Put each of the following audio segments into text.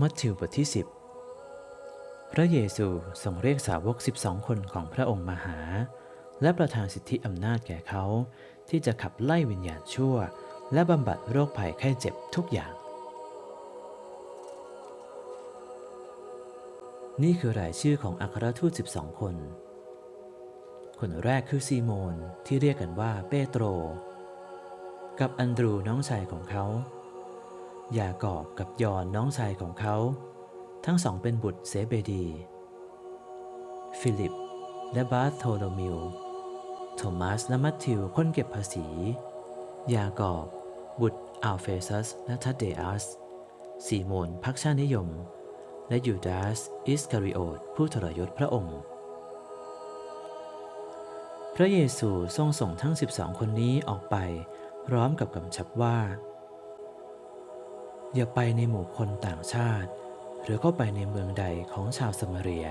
มัทธิวบทที่ 10 พระเยซูทรงเรียกสาวก 12 คนของพระองค์มาหา และประทานสิทธิอำนาจแก่เขา ที่จะขับไล่วิญญาณชั่ว และบำบัดโรคภัยไข้เจ็บทุกอย่าง นี่คือรายชื่อของอัครทูต 12 คน คนแรกคือซีโมนที่เรียกกันว่าเปโตร กับอันดรูน้องชายของเขา ยากอบกับยอนน้องชายของเขา ทั้งสองเป็นบุตรเซเบดี ฟิลิป และบาร์โทโลมิวโทมัสและมัทธิวคนเก็บภาษี ยากอบ บุตรอัลเฟซัสและทัดเดอัสซีโมนพักชาตินิยม และยูดาสอิสคาริโอตผู้ทรยศพระองค์ พระเยซูทรงส่งทั้ง 12 คนนี้ออกไป พร้อมกับกำชับว่า อย่าไปในหมู่คนต่างชาติ หรือเข้าไปในเมืองใดของชาวสมาเรีย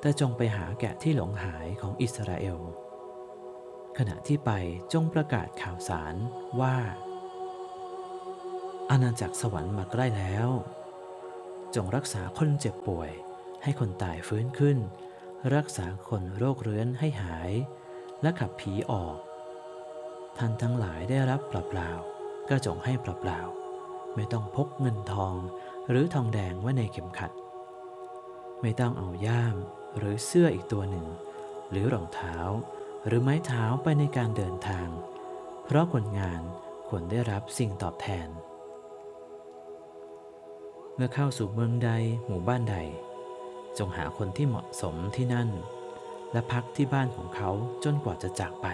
แต่จงไปหาแกะที่หลงหายของอิสราเอล ขณะที่ไปจงประกาศข่าวสารว่า อาณาจักรสวรรค์มาใกล้แล้ว จงรักษาคนเจ็บป่วย ให้คนตายฟื้นขึ้น รักษาคนโรคเรื้อนให้หาย และขับผีออก ท่านทั้งหลายได้รับเปล่าๆก็จงให้เปล่าๆ ไม่ต้องพกเงินทองหรือทองแดงไว้ในเข็มขัด ไม่ต้องเอาย่ามหรือเสื้ออีกตัวหนึ่ง หรือรองเท้า หรือไม้เท้าไปในการเดินทาง เพราะคนงานควรได้รับสิ่งตอบแทน เมื่อเข้าสู่เมืองใดหมู่บ้านใด จงหาคนที่เหมาะสมที่นั่น และพักที่บ้านของเขาจนกว่าจะจากไป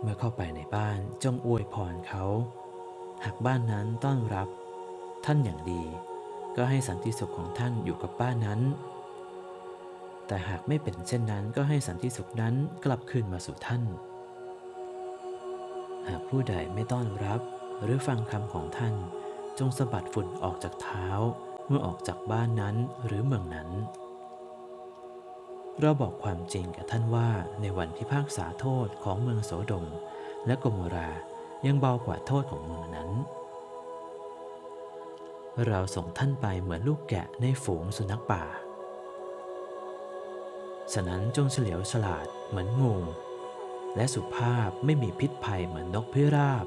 เมื่อเข้าไปในบ้านจงอวยพรเขา หากบ้านนั้นต้อนรับ ท่านอย่างดี ก็ให้สันติสุขของท่านอยู่กับบ้านนั้น แต่หากไม่เป็นเช่นนั้นก็ให้สันติสุขนั้นกลับคืนมาสู่ท่าน หากผู้ใดไม่ต้อนรับหรือฟังคำของท่าน จงสะบัดฝุ่นออกจากเท้าเมื่อออกจากบ้านนั้นหรือเมืองนั้น เราบอกความจริงกับท่านว่าในวันพิพากษาโทษของเมืองโสดมและกโมรา ยังเบากว่าโทษของมืองนั้น เราส่งท่านไปเหมือนลูกแกะในฝูงสุนัขป่า ฉะนั้นจงเฉลียวฉลาดเหมือนงู และสุภาพไม่มีพิษภัยเหมือนนกพิราบ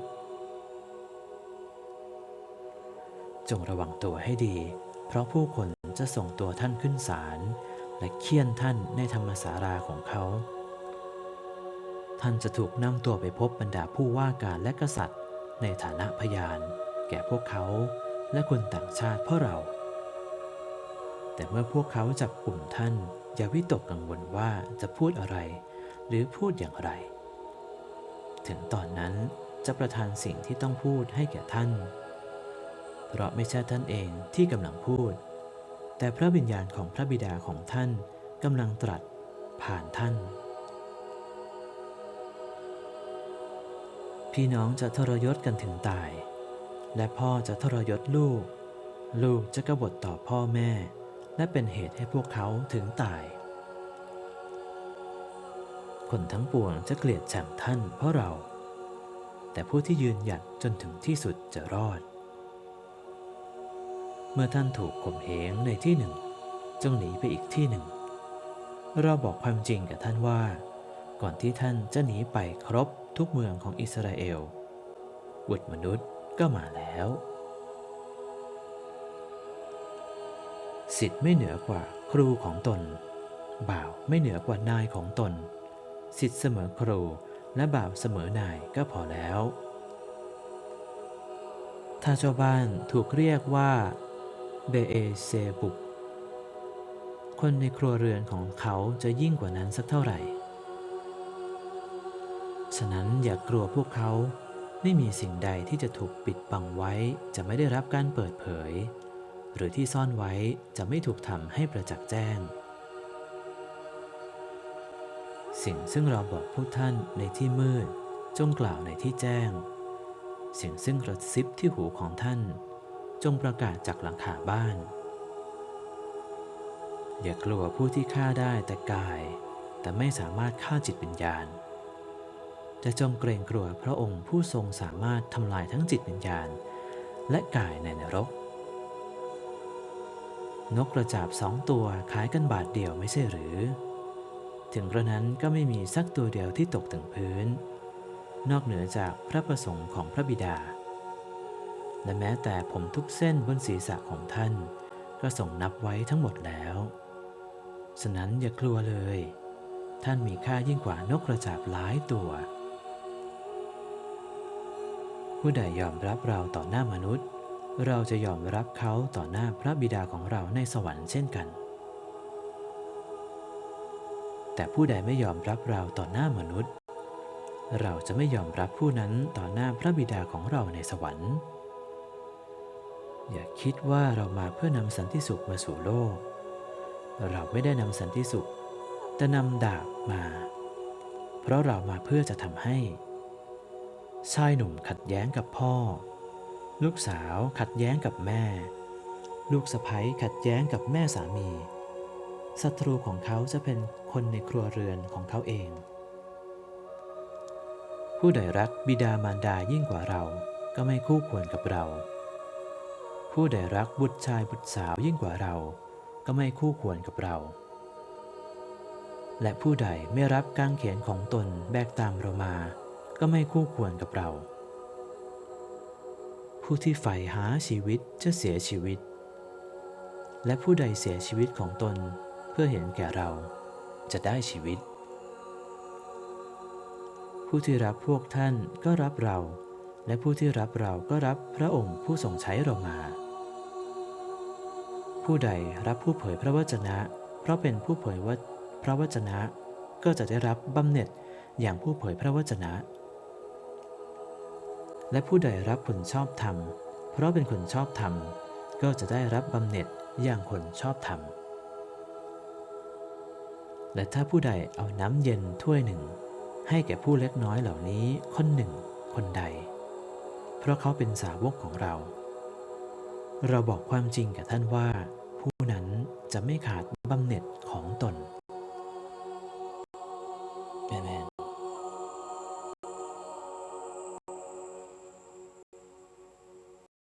จงระวังตัวให้ดี เพราะผู้คนจะส่งตัวท่านขึ้นศาลและเคี่ยนท่านในธรรมสาราของเขา ท่านจะถูกนำตัวไปพบบรรดาผู้ว่าการและกษัตริย์ ในฐานะพยาน แก่พวกเขาและคนต่างชาติเพราะเรา แต่เมื่อพวกเขาจับกลุ่มท่าน อย่าวิตกกังวลว่าจะพูดอะไร หรือพูดอย่างไร ถึงตอนนั้นจะประทานสิ่งที่ต้องพูดให้แก่ท่าน เพราะไม่ใช่ท่านเองที่กำลังพูด แต่พระวิญญาณของพระบิดาของท่านกำลังตรัสผ่านท่าน พี่น้องจะทรยศกันถึงตาย และพ่อจะทรยศลูก ลูกจะกบฏต่อพ่อแม่ และเป็นเหตุให้พวกเขาถึงตาย คนทั้งปวงจะเกลียดชังท่านเพราะเรา แต่ผู้ที่ยืนหยัดจนถึงที่สุดจะรอด เมื่อท่านถูกข่มเหงในที่หนึ่ง จงหนีไปอีกที่หนึ่ง เราบอกความจริงกับท่านว่า ก่อนที่ท่านจะหนีไปครบ ทุกเมืองของอิสราเอลบุตรมนุษย์ก็มาแล้ว สิทธิ์ไม่เหนือกว่าครูของตน บ่าวไม่เหนือกว่านายของตน สิทธิ์เสมอครูและบ่าวเสมอนายก็พอแล้ว ถ้าเจ้าบ้านถูกเรียกว่าเบเอเซบุกคนในครัวเรือนของเขาจะยิ่งกว่านั้นสักเท่าไหร่ ฉะนั้นอย่ากลัวพวกเขา ไม่มีสิ่งใดที่จะถูกปิดบังไว้จะไม่ได้รับการเปิดเผย หรือที่ซ่อนไว้จะไม่ถูกทำให้ประจักษ์แจ้ง สิ่งซึ่งเราบอกพวกท่านในที่มืด จงกล่าวในที่แจ้ง สิ่งซึ่งกระซิบที่หูของท่าน จงประกาศจากหลังคาบ้าน อย่ากลัวผู้ที่ฆ่าได้แต่กาย แต่ไม่สามารถฆ่าจิตวิญญาณ แต่จงเกรงกลัวพระองค์ผู้ทรงสามารถทำลายทั้งจิตวิญญาณ และกายในนรก นกกระจาบสองตัวขายกันบาทเดียวไม่ใช่หรือ ถึงกระนั้นก็ไม่มีสักตัวเดียวที่ตกถึงพื้น นอกเหนือจากพระประสงค์ของพระบิดา และแม้แต่ผมทุกเส้นบนศีรษะของท่าน ก็ส่งนับไว้ทั้งหมดแล้วฉะนั้นอย่ากลัวเลย ท่านมีค่ายิ่งกว่านกกระจาบหลายตัว ผู้ใดยอมรับเราต่อหน้ามนุษย์ เราจะยอมรับเขาต่อหน้าพระบิดาของเราในสวรรค์เช่นกัน แต่ผู้ใดไม่ยอมรับเราต่อหน้ามนุษย์ เราจะไม่ยอมรับผู้นั้นต่อหน้าพระบิดาของเราในสวรรค์ อย่าคิดว่าเรามาเพื่อนำสันติสุขมาสู่โลก เราไม่ได้นำสันติสุข แต่นำดาบมา เพราะเรามาเพื่อจะทำให้ ชายหนุ่มขัดแย้งกับพ่อ ลูกสาวขัดแย้งกับแม่ ลูกสะใภ้ขัดแย้งกับแม่สามีศัตรูของเขาจะเป็นคนในครัวเรือนของเขาเอง ผู้ใดรักบิดามารดายิ่งกว่าเราก็ไม่คู่ควรกับเรา ผู้ใดรักบุตรชายบุตรสาวยิ่งกว่าเรา ก็ไม่คู่ควรกับเรา และผู้ใดไม่รับกางเขนของตนแบกตามเรามา ก็ไม่คู่ควรกับเรา ผู้ที่ใฝ่หาชีวิตจะเสียชีวิต และผู้ใดเสียชีวิตของตนเพื่อเห็นแก่เราจะได้ชีวิต ผู้ที่รับพวกท่านก็รับเรา และผู้ที่รับเราก็รับพระองค์ผู้ทรงใช้เรามา ผู้ใดรับผู้เผยพระวจนะ เพราะเป็นผู้เผยว่าพระวจนะก็จะได้รับบำเหน็จอย่างผู้เผยพระวจนะ และผู้ใดรับผลชอบธรรม เพราะเป็นคนชอบธรรม ก็จะได้รับบำเหน็จอย่างคนชอบธรรม และถ้าผู้ใดเอาน้ำเย็นถ้วยหนึ่ง ให้แก่ผู้เล็กน้อยเหล่านี้คนหนึ่ง คนใด เพราะเขาเป็นสาวกของเรา เราบอกความจริงกับท่านว่า ผู้นั้นจะไม่ขาดบำเหน็จของตน